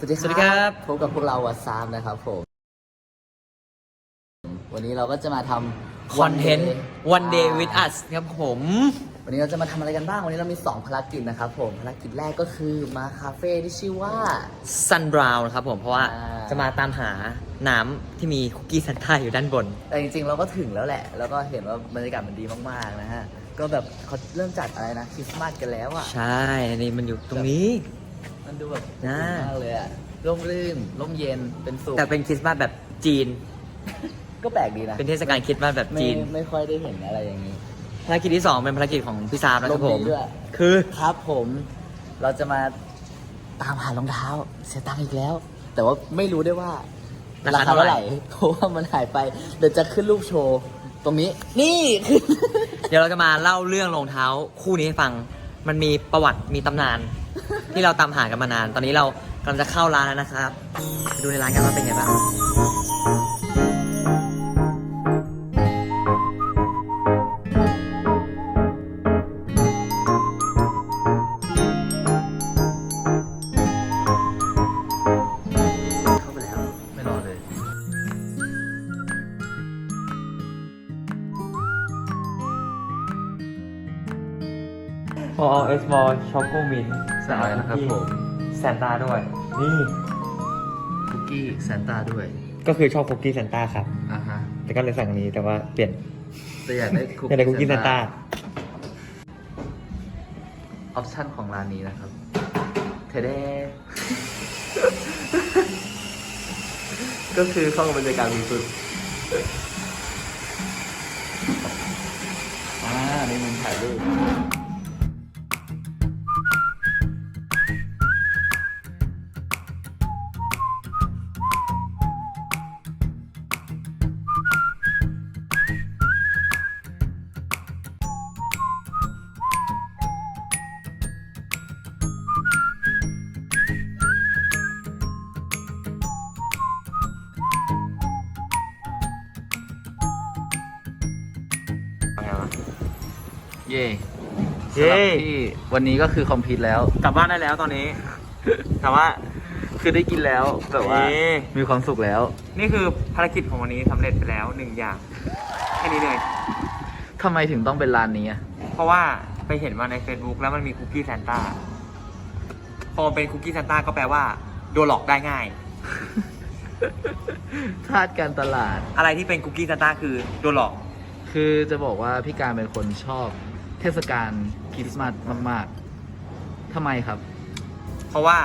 สวัสดีสวัสดีครับพบกับพวกเราวัดซามนะครับผม วันนี้เราก็จะมาทำ คอนเทนต์ one day with us ครับผม วันนี้เราจะมาทำอะไรกันบ้าง วันนี้เรามี 2 ภารกิจนะครับผม ภารกิจแรกก็คือมาคาเฟ่ที่ชื่อว่า Sun Brown นะครับผม เพราะว่าอ่า จะมาตามหาน้ำที่มีคุกกี้ซันต้าอยู่ด้านบน แต่จริงๆ เราก็ถึงแล้วแหละ แล้วก็เห็นว่าบรรยากาศมันดีมากๆนะฮะ ก็แบบเขาเริ่มจัดอะไรนะคริสต์มาสกันแล้วอะ ใช่ นี่มันอยู่ตรงนี้ มันดูแบบนะดีมากเลยอะร่มรื่นร่มเย็นเป็นสุขแต่เป็นคริสต์มาสแบบจีน ก็แปลกดีนะเป็นเทศกาลคริสต์มาสแบบไม่จีน ไม่ค่อยได้เห็นอะไรอย่างนี้ภารกิจที่ 2 เป็นภารกิจของพี่ซามนะครับผมลมดีด้วยคือครับผมเราจะมาตามหารองเท้า เสียตังค์อีกแล้ว แต่ว่าไม่รู้ได้ว่าราคาเท่าไหร่เพราะว่ามันหายไป เดี๋ยวจะขึ้นรูปโชว์ ตรงนี้นี่คือ เดี๋ยวเราจะมาเล่าเรื่องรองเท้าคู่นี้ให้ฟัง มันมีประวัติมีตำนาน ที่เราตามหากันมานาน ตอนนี้เรากำลังจะเข้าร้านแล้วนะครับไปดูในร้านกันว่าเป็นไงบ้างเข้าไปแล้ว ไม่รอเลย พอเอสมอลช็อกโกมิน สั่งอะไรนะครับผมแซนต้าด้วย นี่คุกกี้ซานต้าด้วย ก็คือชอบคุกกี้แซนต้าครับ อ่าฮะแต่ก็เลยสั่งอันนี้แต่ว่าเปลี่ยนแต่อยากได้คุกอยากได้คุกกี้แซนต้าออปชั่นของร้านนี้นะครับเทเดก็คือเข้ากับบรรยากาศสุดๆอ่าในมุมถ่ายรูป วันนี้ก็คือคอมพิวแล้ว กลับบ้านได้แล้วตอนนี้แต่ว่า คือได้กินแล้วแบบว่าเอ๊ะ มีความสุขแล้วนี่คือภารกิจของวันนี้สำเร็จไปแล้วหนึ่งอย่างแค่นี้เลย ทำไมถึงต้องเป็นร้านนี้อะเพราะว่าไปเห็นมาใน Facebook แล้วมันมีคุกกี้แซนต้าพอมันเป็นคุกกี้แซนต้าก็แปลว่า โดนหลอกได้ง่ายทาสการตลาด อะไรที่เป็นคุกกี้แซนต้าคือโดนหลอก คือจะบอกว่าพี่การเป็นคนชอบเทศกาล คริสต์มาสมากๆทำไมครับ เพราะว่า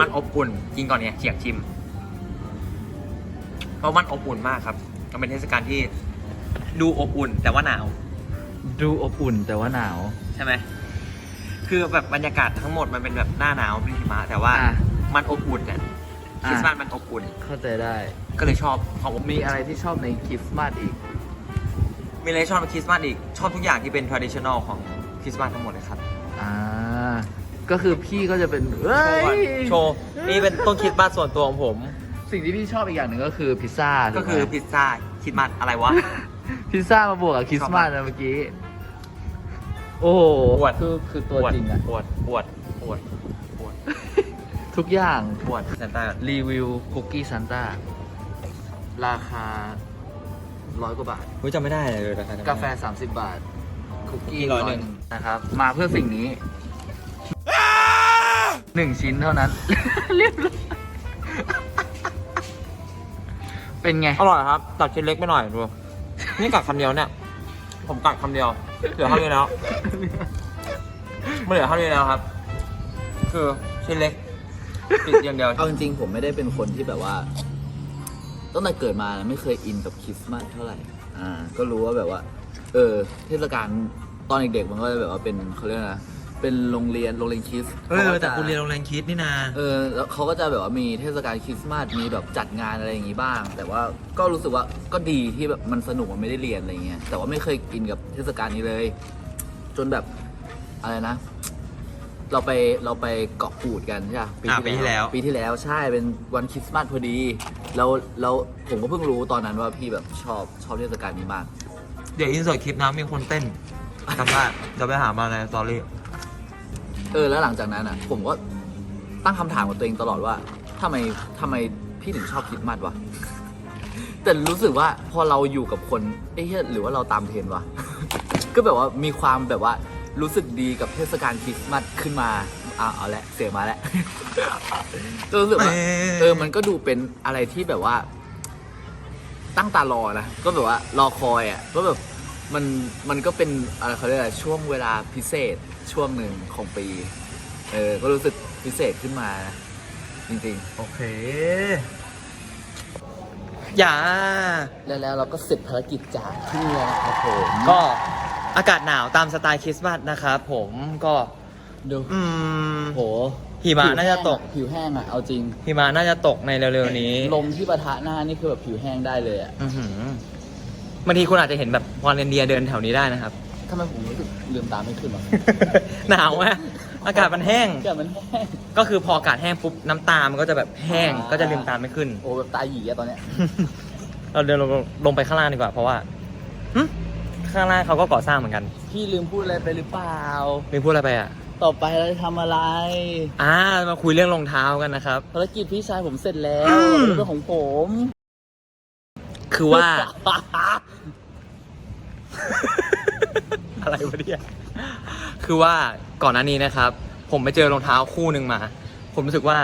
มันอบอุ่นกินก่อนเนี่ยเฉียงชิม เพราะมันอบอุ่นมากครับมันเป็นเทศกาลที่ดูอบอุ่น แต่ว่าหนาว ดูอบอุ่นแต่ว่าหนาว ใช่ไหม คือแบบบรรยากาศทั้งหมดมันเป็นแบบหน้าหนาวเป็นหิมะแต่ว่าอะ มันอบอุ่นเนี่ยคอะริสต์มาสมันอบอุ่น เข้าใจได้ ก็เลยชอบความอบอุ่นมีอะไรที่ชอบในคริสต์มาสอีก มีอะไรชอบในคริสต์มาสอีก ชอบทุกอย่างที่เป็น traditional ของคริสต์มาสทั้งหมดเลยครับ อ่า ก็คือพี่ก็จะเป็นเอ้ยโชว์นี่เป็นต้นคริสต์มาสส่วนตัวของผม สิ่งที่พี่ชอบอีกอย่างหนึ่งก็คือพิซซ่าก็คือถูไหมพิซซ่าคริสต์มาสอะไรวะ พิซซ่ามาบวกกับคริสต์มาสนะเมื่อกี้ โอ้โหอวด คือคือตัวจริงอะปวดปวดปวดปวดทุกอย่างปวดซานต้ารีวิวคุกกี้ซันต้าราคา ร้อยกว่าบาทกูจำไม่ได้เลยราคาจำไม่ได้ กาแฟ 30 บาท คุกกี้ร้อยหนึ่ง นะครับ มาเพื่อสิ่งนี้หนึ่งชิ้นเท่านั้น เรียบร้อยเป็นไง อร่อยครับ ตัดชิ้นเล็กไปหน่อยดู นี่กัดคำเดียวเนี่ย ผมกัดคำเดียว เหลือเท่านี้แล้วไม่เหลือเท่านี้แล้วครับ คือชิ้นเล็กติดอย่างเดียว เอาจริงๆผมไม่ได้เป็นคนที่แบบว่า ตั้งแต่เกิดมาไม่เคยอินกับคริสต์มาสเท่าไหร่ อ่า ก็รู้ว่าแบบว่า เออ เทศกาลตอนเด็กๆมันก็จะแบบว่าเป็นเขาเรียกอะไรนะเป็นโรงเรียนโรงเรียนคริสต์เออขาก็แต่จะกูเรียนโรงแรมคิดนี่นาเออแล้วเขาก็จะแบบว่ามีเทศกาลคริสต์มาสมีแบบจัดงานอะไรอย่างงี้บ้าง แต่ว่าก็รู้สึกว่าก็ดีที่แบบมันสนุกมันไม่ได้เรียนอะไรเงี้ยแต่ว่าไม่เคยกินกับเทศกาลนี้เลย จนแบบอะไรนะ เราไปเราไปเกาะกูดกันใช่ปะอะปีที่แล้ว ปีที่แล้วใช่เป็นวันคริสต์มาสพอดี แล้วแล้วผมก็เพิ่งรู้ตอนนั้นว่าพี่แบบชอบชอบเทศกาลนี้มาก เดี๋ยวอินเสิร์ตคลิปนะมีคนเต้นจำได้จะไปหามาในสตอรี่แต่เออแล้วหลังจากนั้นอะ ผมก็ตั้งคำถามกับตัวเองตลอดว่าทำไมทำไมพี่ถึงชอบคริดมัดวะแต่รู้สึกว่าพอเราอยู่กับคนเอ๊ะหรือว่าเราตามเทรนด์วะ ก็แบบว่ามีความแบบว่ารู้สึกดีกับเทศกาลคริสต์มาสขึ้นมา อ่าเอาละเสียงมาแล้ว ก็รู้สึกว่าเออมันก็ดูเป็นอะไรที่แบบว่า ตั้งตารอนะก็แบบว่ารอคอยอะก็แบบมันมันก็เป็นอะไรเขาเรียกอะไรช่วงเวลาพิเศษช่วงหนึ่งของปี เออ ก็รู้สึกพิเศษขึ้นมานะจริงโอเค อย่า ๆ แล้วแล้วเราก็เสร็จภารกิจจากที่นี่แล้วนะครับผมก็อากาศหนาวตามสไตล์คริสต์มาสนะครับผมก็ ดูอืมโหหิมะน่าจะตกผิวแห้งอะเอาจริง หิมะน่าจะตกในเร็วๆนี้ลมที่ปะทะหน้านี่คือแบบผิวแห้งได้เลยอะอื้อหือบางทีคุณอาจจะเห็นแบบวอลเลนเดียเดินแถวนี้ได้นะครับ ทำไมผมรู้สึกลืมตาไม่ขึ้นวะหนาวไหมอากาศมันแห้ง เกิดมันแห้ง ก็คือพออากาศแห้งปุ๊บน้ำตา มันก็จะแบบแห้ง อ่า ก็จะลืมตาไม่ขึ้น โอ้แบบตาหยีอะตอนเนี้ยเราเดินลงลงไปข้างล่างดีกว่า เพราะว่าหึข้างล่างเขาก็ก่อสร้างเหมือนกันพี่ลืมพูดอะไรไปหรือเปล่า มีพูดอะไรไปอะ ต่อไปเราจะทำอะไรอ่ามาคุยเรื่องรองเท้ากันนะครับ ภารกิจพี่ชายผมเสร็จแล้วอืมเรื่องของผม คือว่า อะไรวะเนี่ยคือว่าก่อนหน้านี้นะครับ ผมไปเจอรองเท้าคู่หนึ่งมา ผมรู้สึกว่า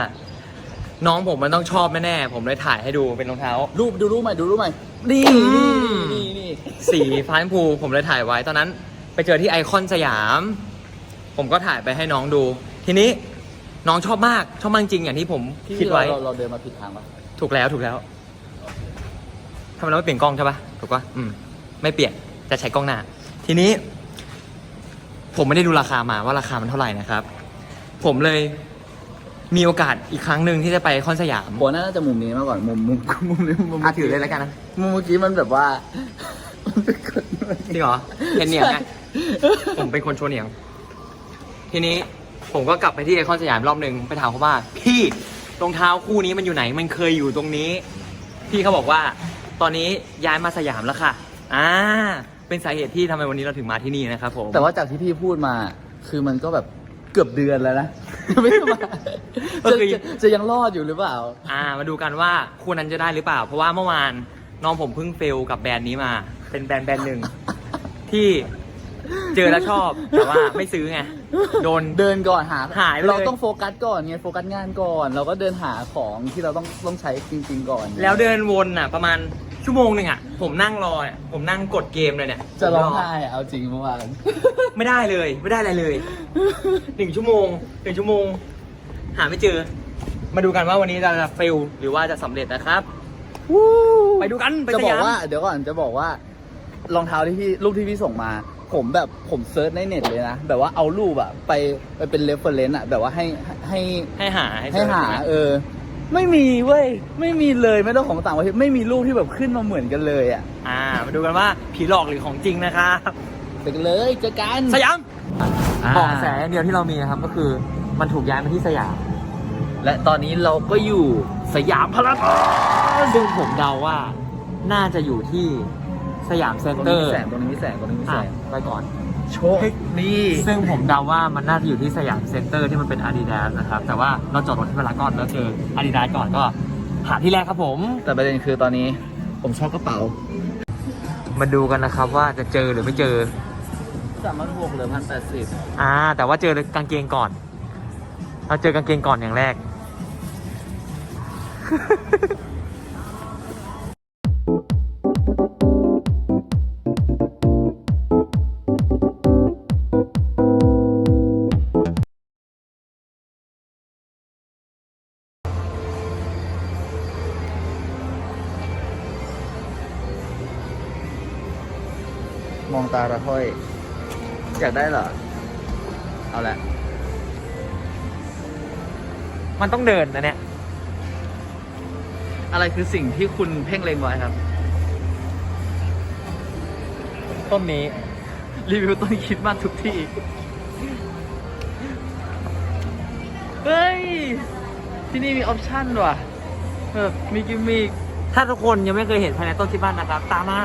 น้องผมมันต้องชอบแน่ๆผมเลยถ่ายให้ดูเป็นรองเท้า รูปดูรูปใหม่ดูรูปใหม่นี่นี่นี่สีฟ้าชมพูผมเลยถ่ายไว้ตอนนั้น ไปเจอที่ไอคอนสยาม ผมก็ถ่ายไปให้น้องดู ทีนี้น้องชอบมากชอบมากจริงอย่างที่ผมพี่คิดไว้เราเราเราเดินมาผิดทางปะถูกแล้วถูกแล้วทำไมเราไม่เปลี่ยนกล้องใช่ปะถูกปะอืม ไม่เปลี่ยนจะใช้กล้องหน้า ทีนี้ ผมไม่ได้ดูราคามาว่าราคามันเท่าไหร่นะครับ ผมเลยมีโอกาสอีกครั้งหนึ่งที่จะไปคอนสยามโหน่าจะมุมนี้มาก่อนมุมมุมมุมนี้มุมอะถือเลยแล้วกันนะมุมเมื่อกี้มันแบบว่ามันเป็นคนจริงเหรอเห็นเหนียงไงผมเป็นคนโชว์เหนียง ทีนี้ผมก็กลับไปที่ไอคอนสยามรอบหนึ่งไปถามเขาว่า พี่รองเท้าคู่นี้มันอยู่ไหน มันเคยอยู่ตรงนี้ พี่เขาบอกว่า ตอนนี้ย้ายมาสยามแล้วค่ะอ่าเป็นสาเหตุที่ทำไมวันนี้เราถึงมาที่นี่นะครับผมแต่ว่าจากที่พี่พูดมา คือมันก็แบบเกือบเดือนแล้วนะ ไม่ได้มาก็จะคือ จะจะยังรอดอยู่หรือเปล่า อ่ามาดูกันว่าคู่นั้นจะได้หรือเปล่า เพราะว่าเมื่อวานน้องผมเพิ่งเฟลกับแบรนด์นี้มา เป็นแบรนด์แบรนด์หนึ่ง ที่ เจอแล้วชอบแต่ว่าไม่ซื้อไงโดน เดินก่อนหาหายไปเลย เราต้องโฟกัสก่อนไงโฟกัสงานก่อน เราก็เดินหาของที่เราต้องต้องใช้จริงๆก่อนแล้วเดินวนอะ ประมาณชั่วโมงหนึ่งอะ ผมนั่งรอเนี่ยผมนั่งกดเกมเลยเนี่ยจะร้องผมไห้อะเอาจริงเมื่อวาน ไม่ได้เลย ไม่ได้อะไรเลยหนึ่งชั่วโมงหนึ่งชั่วโมง หาไม่เจอ มาดูกันว่าวันนี้เราจะเฟลหรือว่าจะสำเร็จนะครับ ไปดูกันไปจะสบอกยามว่าเดี๋ยวก่อนจะบอกว่ารองเท้าที่พี่รูปที่พี่ส่งมา ผมแบบผมเซิร์ชในเน็ตเลยนะ แบบว่าเอารูปอะไปไปเป็นเรฟเฟอร์เรนซ์อะแบบว่าให้ให้ให้หาให้เจให้อหาใช่ไหมเออ ไม่มีเว้ย ไม่มีเลยไม่ต้องของต่างประเทศไม่มีรูปที่แบบขึ้นมาเหมือนกันเลยอะอ่า มาดูกันว่าผีหลอกหรือของจริงนะครับไปกันเลยเจอกันสยามบอกแสอย่างเดียวที่เรามีนะครับก็คือมันถูกย้ายมาที่สยาม และตอนนี้เราก็อยู่สยามพารากอนซึ่งผมเดาว่าน่าจะอยู่ที่ สยามเซ็นตรงเตอนี้ร์มีแสงตรงนี้มีแสงตรงนี้มีแสอะงไปก่อน โชคดีซึ่งผมเดาว่ามันน่าจะอยู่ที่สยามเซ็นเตอร์ที่มันเป็น Adidas นะครับ แต่ว่าเราจอดรถที่พารากอนแล้วเจอ Adidas ก่อนก็หาที่แรกครับผม แต่ประเด็นคือตอนนี้ผมชอบกระเป๋ามาดูกันนะครับว่าจะเจอหรือไม่เจอ สามพันหกหรือพันแปดสิบอ่า แต่ว่าเจอกางเกงก่อน เราเจอกางเกงก่อนอย่างแรก ตาระห้อย อยากได้เหรอ เอาละ มันต้องเดินนะเนี่ย อะไรคือสิ่งที่คุณเพ่งเล็งไว้ครับ ต้นนี้ รีวิวต้นคริดมากทุกที่ เฮ้ย ที่นี่มีออปชั่นว่ะแบบมีกิมมิกถ้าทุกคนยังไม่เคยเห็นภายในต้นคริดบ้านนะครับ ตามมา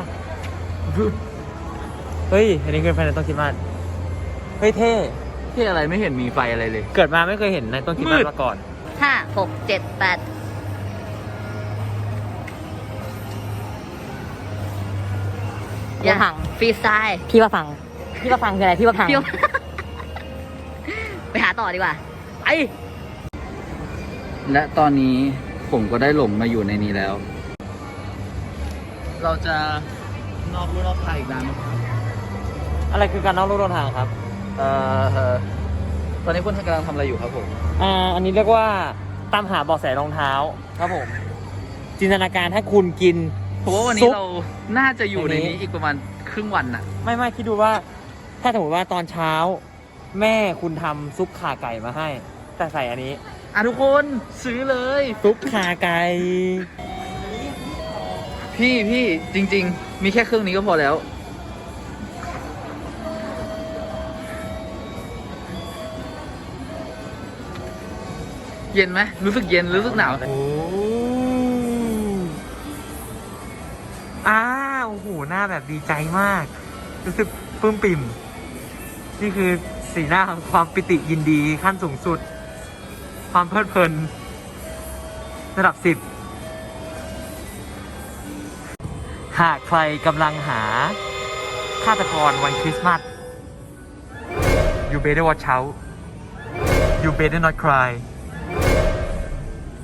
เฮ้ย อันนี้คือภายในต้นคริดบ้านเฮ้ยเท่ ที่อะไรไม่เห็นมีไฟอะไรเลย เกิดมาไม่เคยเห็นในต้นคริสต์มามืสดมาก่อน ห้าหกเจ็ดแปดพี่ว่าพัง ฟรีสไตล์พี่ว่าพัง พี่ว่าพังคืออะไร พี่ว่าพังเดี๋ยวไปหาต่อดีกว่าไปและตอนนี้ผมก็ได้หลงมาอยู่ในนี้แล้ว เราจะนอกลู่นอกทางอีกนานไหม อะไรคือการนอกลู่นอกทางครับเอ่อตอนนี้คุณกำลังทำอะไรอยู่ครับผม อ่าอันนี้เรียกว่าตามหาเบาะแสรองเท้าครับผม จินตนาการถ้าคุณกินเพราะว่าวันซุนี้ปเราน่าจะอยู่ในในนี้ นี้อีกประมาณครึ่งวันน่ะ ไม่ไม่คิดดูว่า ถ้าสมมติว่าตอนเช้า แม่คุณทำซุปขาไก่มาให้ แต่ใส่อันนี้ อะทุกคนซื้อเลย ซุปขาไก่ พี่พี่จริง ๆ มีแค่เครื่องนี้ก็พอแล้ว เย็นไหมรู้สึกเย็นรู้สึกหนาวไหมโอ้อ้าโอ้โหหน้าแบบดีใจมาก รู้สึกปลื้มปิ่ม นี่คือสีหน้าของความปิติยินดีขั้นสูงสุด ความเพลิดเพลิน ระดับสิบหากใครกำลังหาฆาตกรวันคริสต์มาส you better watch out you better not cry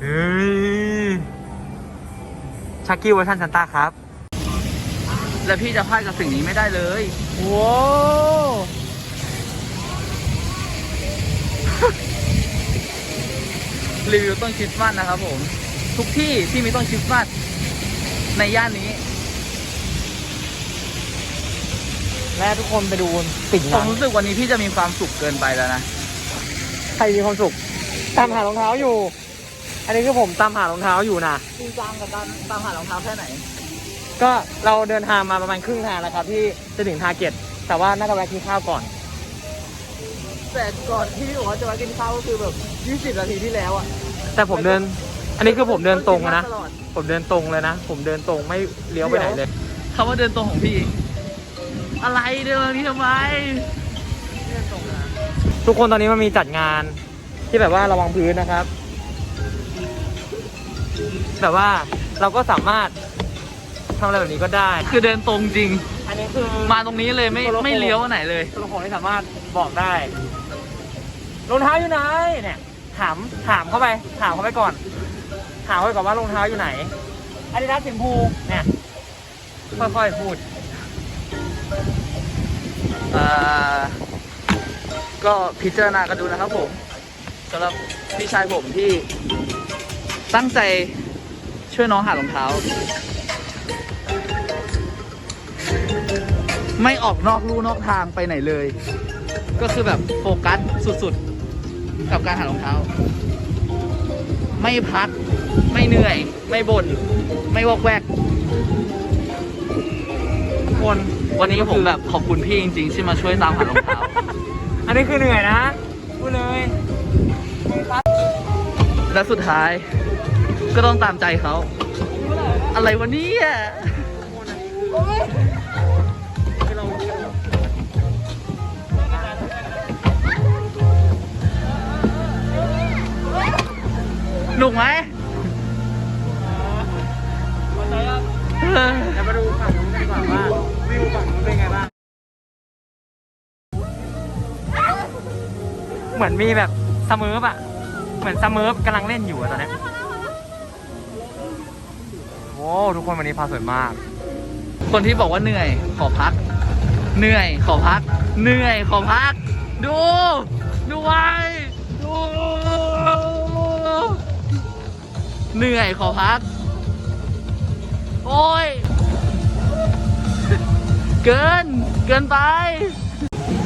เฮ้ยชักกี้เวอร์ชันซันต้าครับ และพี่จะพลาดกับสิ่งนี้ไม่ได้เลยว้าวรีวิวต้นคริสต์มาสนะครับผม ทุกที่ที่มีต้นคริสต์มาสในย่านนี้ และทุกคนไปดูสิ่งผนั้มนรู้สึกวันนี้พี่จะมีความสุขเกินไปแล้วนะ ใครมีความสุขตามหารองเท้าอยู่ อันนี้คือผมตามหารองเท้าอยู่นะจริงจังกับการตามหารองเท้าแค่ไหน ก็เราเดินทางมาประมาณครึ่งทางแล้วครับที่จะถึงทาร์เก็ตแต่ว่าน่าจะแวะกินข้าวก่อน แต่ก่อนที่พี่บอกว่าจะมากินข้าวก็คือแบบ20นาทีที่แล้วอะแต่ผมเดิน อันนี้คือผมเดินตรงนะตลอดผมเดินตรงเลยนะ ผมเดินตรงไม่เลี้ยวไปไหนเลยคำว่าเดินตรงของพี่ อะไรเดินนี้ทำไมทุกคนตอนนี้มันมีจัดงานที่แบบว่าระวังพื้นนะครับ แบบว่าเราก็สามารถทำอะไรแบบนี้ก็ได้ คือเดินตรงจริง อันนี้คือมาตรงนี้เลยไม่ไม่เลี้ยวไหนเลย ตัวละครที่สามารถบอกได้รองเท้าอยู่ไหนเนี่ย ถามถามเข้าไป ถามเข้าไปก่อน ถามเข้าไปก่อนว่ารองเท้าอยู่ไหนอาดิดาสสีชมพูเนี่ยค่อยๆพูดอ่าก็พิจารณากันดูนะครับผมสำหรับพี่ชายผมที่ ตั้งใจช่วยน้องหารองเท้า ไม่ออกนอกลู่นอกทางไปไหนเลย ก็คือแบบโฟกัสสุดๆ กับการหารองเท้า ไม่พัก ไม่เหนื่อย ไม่บน่นไม่วอกแวกทุกคนวันนี้ผมแบบขอบคุณพี่จริงๆที่มาช่วยตามหารองเท้า อันนี้คือเหนื่อยนะพูดเลยและสุดท้าย ก็ต้องตามใจเขา อะไรวะเนี่ยหนุกไหมเดี๋ยวมาดูฝั่งนู้นกันดีกว่าว่าวิวฝั่งนู้นเป็นไงบ้าง เหมือนมีแบบสมิร์ฟอะเหมือนสมิร์ฟกำลังเล่นอยู่อะตอนเนี้ย อ้ทุกคนวันนี้พาสวยมาก คนที่บอกว่าเหนื่อยขอพัก เหนื่อยขอพัก เหนื่อยขอพัก ดู ดูไว้ดู เหนื่อยขอพัก โอ้ย เกิน เกินไป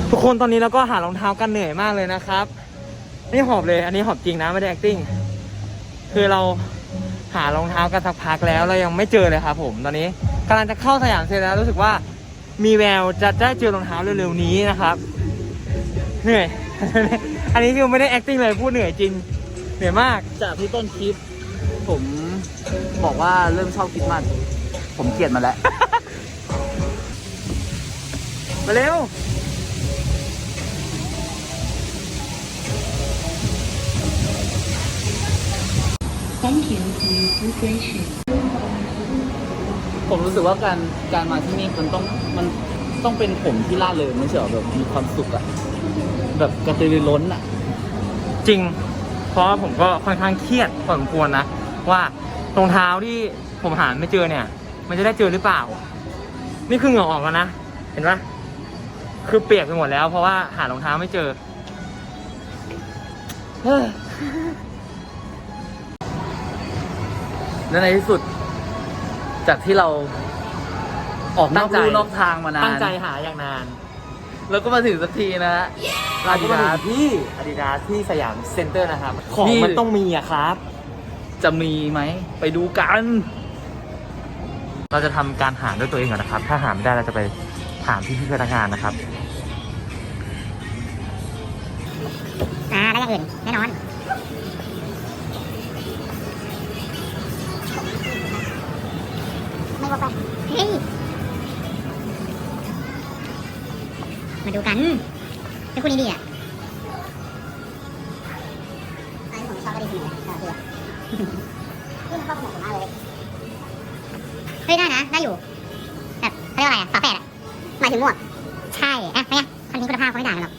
ทุกคนตอนนี้เราก็หารองเท้ากันเหนื่อยมากเลยนะครับ นี่หอบเลย อันนี้หอบจริงนะไม่ได้ acting คือเรา หารองเท้ากันสักพักแล้วเรายังไม่เจอเลยครับผมตอนนี้กำลังจะเข้าสยามเซ็นแล้วรู้สึกว่ามีแววจะได้เจอรองเท้าเร็วๆนี้นะครับเหนื่อย อันนี้คือไม่ได้ acting เลยพูดเหนื่อยจริงเหนื่อยมาก จากที่ต้นคลิป ผมบอกว่าเริ่มชอบคริดมัน ผมเกลียดมาแล้ว มาเร็ว ผมรู้สึกว่าการการมาที่นี่มันต้องมันต้องเป็นผมที่ล่าเริงไม่ใช่เหรอแบบมีความสุขอะแบบกระตือรือร้นอะจริง เพราะว่าผมก็ค่อนข้างเครียดพอสมควรนะ ว่ารองเท้าที่ผมหาไม่เจอเนี่ย มันจะได้เจอหรือเปล่า นี่คือเหงื่อออกแล้วนะเห็นปะคือเปียกไปหมดแล้ว เพราะว่าหารองเท้าไม่เจอ และในที่สุด จากที่เราออกนตั้อกงใจลู่นอกทางมานานตั้งใจหาอย่างนาน แล้วก็มาถึงสักทีนะฮะอาดิดา Adidas ที่อาดิดาที่สยามเซ็นเตอร์นะครับ ของนี่มันต้องมีอะครับ จะมีไหม ไปดูกัน เราจะทำการหาด้วยตัวเองก่อนนะครับ ถ้าหาไม่ได้เราจะไปถามพี่พี่ๆพนักงานนะครับ นี่มันเข้ากับผมมากเลยเฮ้ยได้นะ ได้อยู่ แบบเขาเรียกว่าอะไรอะฝาแฝดอะหมายถึงหมวกใช่อะไม่ไงคอนเทนต์คุณภาพเขาไม่ด่ากันหรอก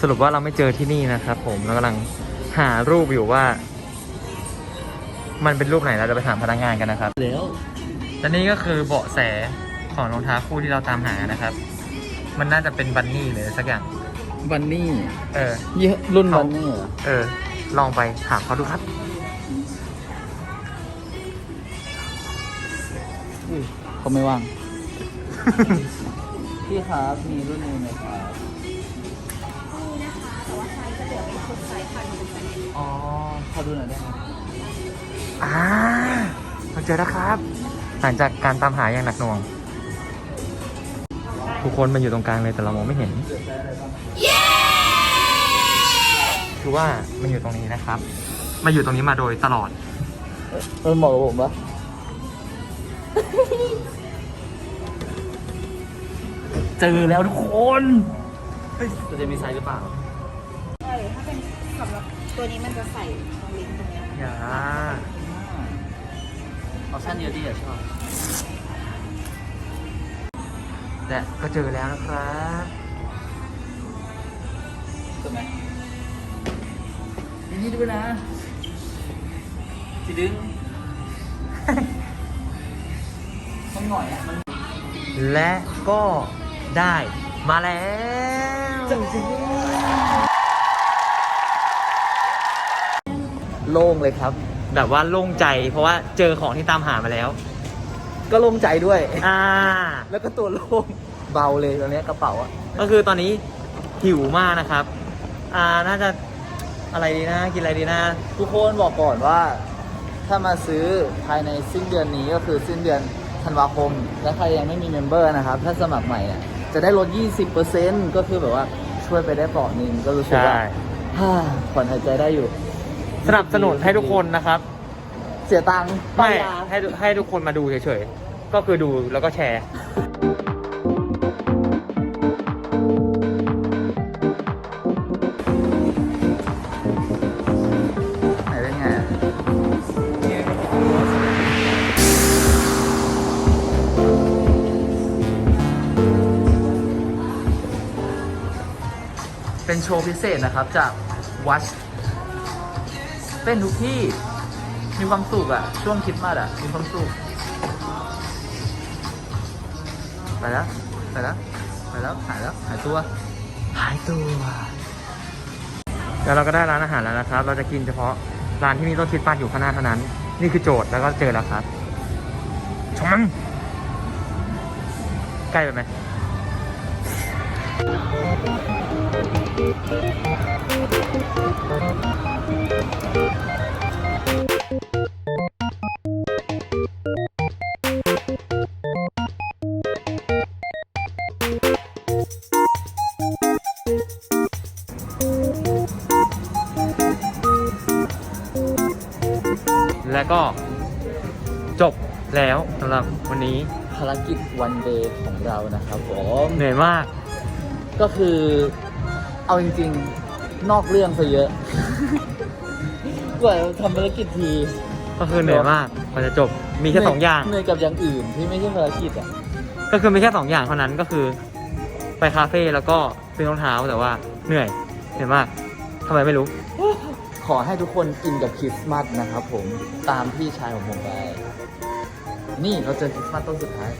สรุปว่าเราไม่เจอที่นี่นะครับผมเรากำลังหารูปอยู่ว่า มันเป็นรูปไหนเราจะไปถามพนักงานกันนะครับแล้วและนี่ก็คือเบาะแสของรองเท้าคู่ที่เราตามหานะครับ มันน่าจะเป็นบันนี่หรือสักอย่าง บันนี่เออ ยี่ห้อรุ่นเขาบันนี่เหรอเออ ลองไปถามเขาดูครับ อุ้ยเขาไม่ว่าง พี่ครับมีรุ่นนี้ไหมครับอ๋อขอดูหน่อยได้ไหมอ่าเราเจอแล้วครับ หลังจากการตามหาอย่างหนักหน่วง ทุกคนมันอยู่ตรงกลางเลยแต่เรามองไม่เห็น คือว่ามันอยู่ตรงนี้นะครับ มาอยู่ตรงนี้มาโดยตลอด มันเหมาะกับผมปะเจอแล้วทุกคนจะจะมีไซส์หรือเปล่าใช่ถ้าเป็นสำหรับตัวนี้มันจะใส่ตรงลิ้นตรงเนี้ยอย่าออปชั่นเยอะดีอะชอบและก็เจอแล้วนะครับ ถูกไหมมี นี่ด้วยนะจีดึง มันหน่อยอะ มันและก็ได้มาแล้วโล่งเลยครับ แบบว่าโล่งใจ เพราะว่าเจอของที่ตามหามาแล้ว ก็โล่งใจด้วย อ่า แล้วก็ตัวโล่งเบาเลยตอนนี้กระเป๋าอะก็คือตอนนี้หิวมากนะครับ อ่าน่าจะ อะไรดีนะ กินอะไรดีนะ ทุกคนบอกก่อนว่า ถ้ามาซื้อภายในสิ้นเดือนนี้ก็คือสิ้นเดือนธันวาคม และใครยังไม่มีเมมเบอร์นะครับ ถ้าสมัครใหม่เนี่ยจะได้ลด 20%ก็คือแบบว่าช่วยไปได้เปราะหนึ่งก็รู้สึกว่าใช่ ฮ่าผ่อนหายใจได้อยู่สนับสนุนให้ทุกคนนะครับ เสียตังค์ไม่ ป้ายยา ให้ให้ทุกคนมาดูเฉยๆ ก็คือดูแล้วก็แชร์ เป็นโชว์พิเศษนะครับจากวัชเต้นทุกที่มีความสุขอะช่วงคริดมาสอะมีความสุขไปแล้วไปแล้วไปแล้วหายแล้วหายตัวหายตัวแล้วเราก็ได้ร้านอาหารแล้วนะครับ เราจะกินเฉพาะร้านที่มีต้นคิดปัดอยู่ข้างหน้าเท่านั้น นี่คือโจทย์แล้วก็เจอแล้วครับชมมันใกล้ไปไหม แล้วก็จบแล้วสำหรับวันนี้ภารกิจวันเดย์ของเรานะครับผมเหนื่อยมาก ก็คือ เอาจริง ๆ นอกเรื่องซะเยอะ กว่าจะทำภารกิจทีก็คือเหนื่อยมากกว่าจะจบมีแค่สองอย่าง เหนื่อยกับอย่างอื่นที่ไม่ใช่ภารกิจอะก็คือมีแค่สองอย่างเท่านั้นก็คือ ไปคาเฟ่แล้วก็ซื้อรองเท้าแต่ว่าเหนื่อยเหนื่อยมากทำไมไม่รู้ ขอให้ทุกคนกินกับคริสต์มาสนะครับผมตามพี่ชายของผมไป นี่เราเจอคริสต์มาสต้นสุดท้าย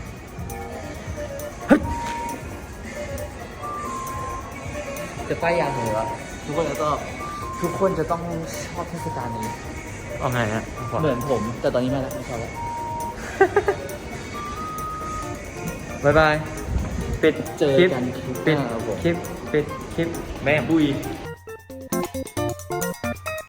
จะป้ายยาเลยวะทุกคนจะต้องทุกคนจะต้องชอบเทศกาลนี้ เอาไงฮะเอาก่อนเหมือนผม แต่ตอนนี้ไม่แล้วไม่ชอบแล้วบายบาย ปิดเจอคลิปกันคลิปหปิดน้าครับผม คลิปปิดคลิป แม่บุย